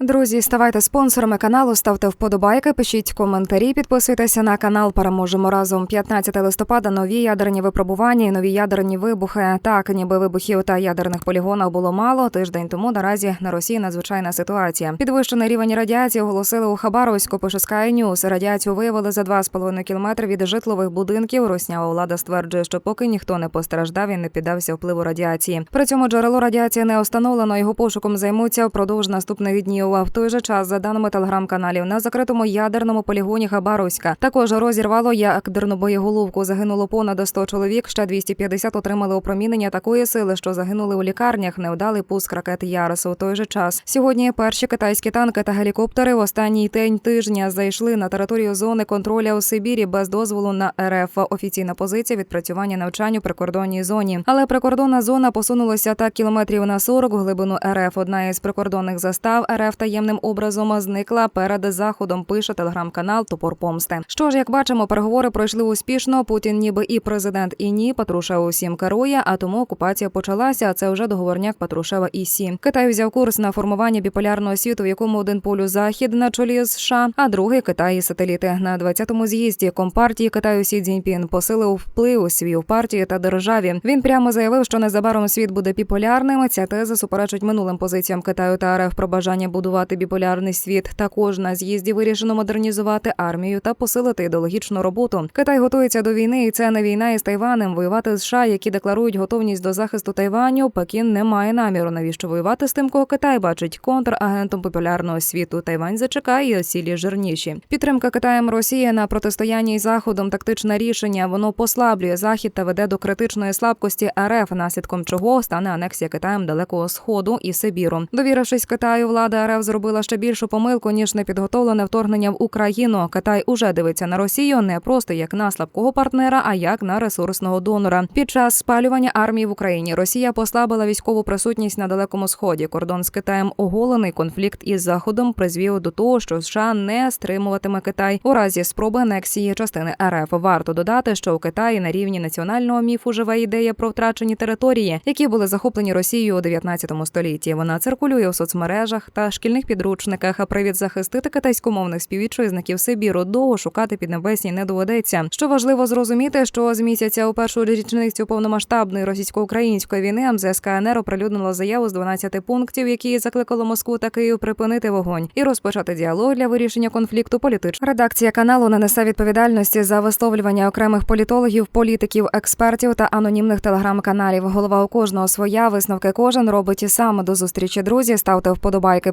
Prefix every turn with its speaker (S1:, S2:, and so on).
S1: Друзі, ставайте спонсорами каналу, ставте вподобайки, пишіть коментарі, підписуйтеся на канал. Переможемо разом. 15 листопада. Нові ядерні випробування, і нові ядерні вибухи. Так, ніби вибухів та ядерних полігонів було мало. Тиждень тому наразі на Росії надзвичайна ситуація. Підвищений рівень радіації оголосили у Хабаровську. Пише Sky News. Радіацію виявили за 2,5 кілометри від житлових будинків. Роснява влада стверджує, що поки ніхто не постраждав і не піддався впливу радіації. При цьому джерело радіації не встановлено. Його пошуком займуться впродовж наступних днів. А в той же час, за даними телеграм-каналів, на закритому ядерному полігоні Хабаровська також розірвало ядерну боєголовку. Загинуло понад 100 чоловік. Ще 250 отримали опромінення такої сили, що загинули у лікарнях. Невдалий пуск ракет Ярос. У той же час сьогодні перші китайські танки та гелікоптери в останній день тижня зайшли на територію зони контроля у Сибірі без дозволу на РФ. Офіційна позиція відпрацювання навчань у прикордонній зоні. Але прикордонна зона посунулася так кілометрів на 40 в глибину РФ. Одна із прикордонних застав РФ таємним образом зникла перед заходом. Пише телеграм-канал Топор Помсти. Що ж, як бачимо, переговори пройшли успішно. Путін, ніби і президент, і ні. Патруша усім керує. А тому окупація почалася. А це вже договорняк Патрушева і Сі. Китай взяв курс на формування біполярного світу, в якому один полю захід на чолі США, а другий Китай і сателіти. На 20-му з'їзді компартії Китаю Сі Цзіньпін посилив вплив свій в партії та державі. Він прямо заявив, що незабаром світ буде біполярним. Ця теза суперечить минулим позиціям Китаю та РФ про бажання будувати біполярний світ. Також на з'їзді вирішено модернізувати армію та посилити ідеологічну роботу. Китай готується до війни, і це не війна із Тайванем. Воювати з США, які декларують готовність до захисту Тайваню. Пекін не має наміру. Навіщо воювати з тим, кого Китай бачить контрагентом популярного світу. Тайвань зачекає сілі жирніші. Підтримка Китаєм Росії на протистоянні із заходом тактичне рішення. Воно послаблює захід та веде до критичної слабкості РФ, наслідком чого стане анексія Китаєм далекого сходу і Сибіру. Довірившись Китаю, влада РФ зробила ще більшу помилку ніж непідготовлене вторгнення в Україну. Китай уже дивиться на Росію не просто як на слабкого партнера, а як на ресурсного донора. Під час спалювання армії в Україні Росія послабила військову присутність на далекому сході. Кордон з Китаєм оголений. Конфлікт із заходом призвів до того, що США не стримуватиме Китай у разі спроби анексії частини РФ. Варто додати, що у Китаї на рівні національного міфу живе ідея про втрачені території, які були захоплені Росією у 19 столітті. Вона циркулює у соцмережах та шкільних підручниках. А привід захистити китайськомовних співвітчизників Сибіру довго шукати піднебесні не доведеться. Що важливо зрозуміти, що з місяця у першу річницю повномасштабної російсько-української війни МЗС КНР оприлюднило заяву з 12 пунктів, які закликало Москву та Київ припинити вогонь і розпочати діалог для вирішення конфлікту політично. Редакція каналу не несе відповідальності за висловлювання окремих політологів, політиків, експертів та анонімних телеграм-каналів. Голова у кожного своя висновки кожен робить і сам. До зустрічі друзі. Ставте вподобайки,